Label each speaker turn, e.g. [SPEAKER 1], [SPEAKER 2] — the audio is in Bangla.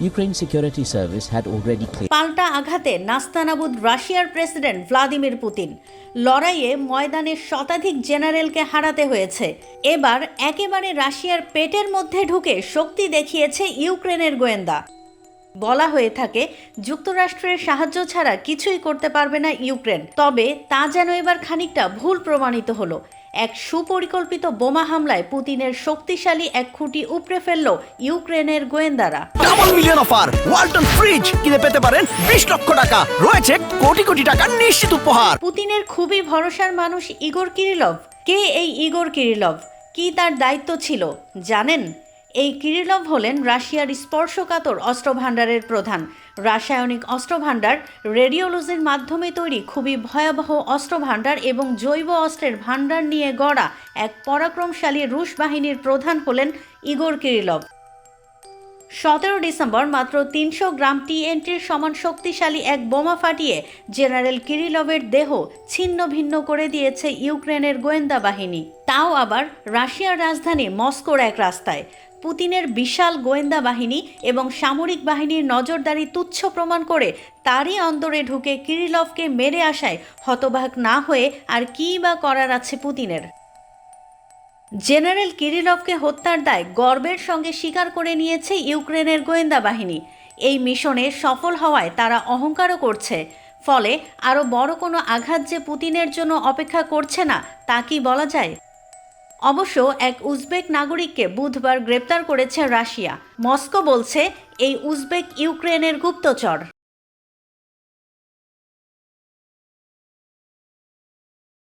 [SPEAKER 1] Ukraine security service had already cleared.
[SPEAKER 2] পাল্টা আঘাতে নাস্তানাবুদ রাশিয়ার প্রেসিডেন্ট ভ্লাদিমির পুতিন। লড়াইয়ে ময়দানে শতাধিক জেনারেলকে হারাতে হয়েছে। এবার একেবারে রাশিয়ার পেটের মধ্যে ঢুকে শক্তি দেখিয়েছে ইউক্রেনের গোয়েন্দা। বলা হয়ে থাকে, যুক্তরাষ্ট্রের সাহায্য ছাড়া কিছুই করতে পারবে না ইউক্রেন। তবে তা যেন এবার খানিকটা ভুল প্রমাণিত হলো। এক সুপরিকল্পিত বোমা হামলায় পুতিনের শক্তিশালী এক খুঁটি উপড়ে ফেলল ইউক্রেনের গোয়েন্দারা।
[SPEAKER 3] Double million offer Walton fridge কিনে পেতে পারেন বিশ লক্ষ টাকা। রয়েছে কোটি কোটি টাকার নিশ্চিত উপহার।
[SPEAKER 2] পুতিনের খুবই ভরসার মানুষ ইগোর কিরিলভ। কে এই ইগোর কিরিলভ? কি তার দায়িত্ব ছিল? জানেন? এই কিরিলভ হলেন রাশিয়ার স্পর্শকাতর অস্ত্রভাণ্ডারের প্রধান। রাসায়নিক অস্ত্রভাণ্ডার রেডিওলজির মাধ্যমে তৈরি খুবই ভয়াবহ অস্ত্রভাণ্ডার এবং জৈব অস্ত্রের ভাণ্ডার নিয়ে গড়া এক পরাক্রমশালী রুশ বাহিনীর প্রধান হলেন ইগোর কিরিলভ। সতেরো ডিসেম্বর মাত্র তিনশো গ্রাম টিএনটির সমান শক্তিশালী এক বোমা ফাটিয়ে জেনারেল কিরিলভের দেহ ছিন্ন ভিন্ন করে দিয়েছে ইউক্রেনের গোয়েন্দা বাহিনী। তাও আবার রাশিয়ার রাজধানী মস্কোর এক রাস্তায়। পুতিনের বিশাল গোয়েন্দা বাহিনী এবং সামরিক বাহিনীর নজরদারি তুচ্ছ প্রমাণ করে তারই অন্তরে ঢুকে কিরিলভকে মেরে আসায় হতবাক না হয়ে আর কী বা করার আছে পুতিনের। জেনারেল কিরিলভকে হত্যার দায় গর্বের সঙ্গে স্বীকার করে নিয়েছে ইউক্রেনের গোয়েন্দা বাহিনী। এই মিশনে সফল হওয়ায় তারা অহংকারও করছে। ফলে আরও বড় কোনো আঘাত যে পুতিনের জন্য অপেক্ষা করছে না, তা কি বলা যায়? অবশ্য এক উজবেক নাগরিককে বুধবার গ্রেপ্তার করেছে রাশিয়া। মস্কো বলছে এই উজবেক ইউক্রেনের গুপ্তচর।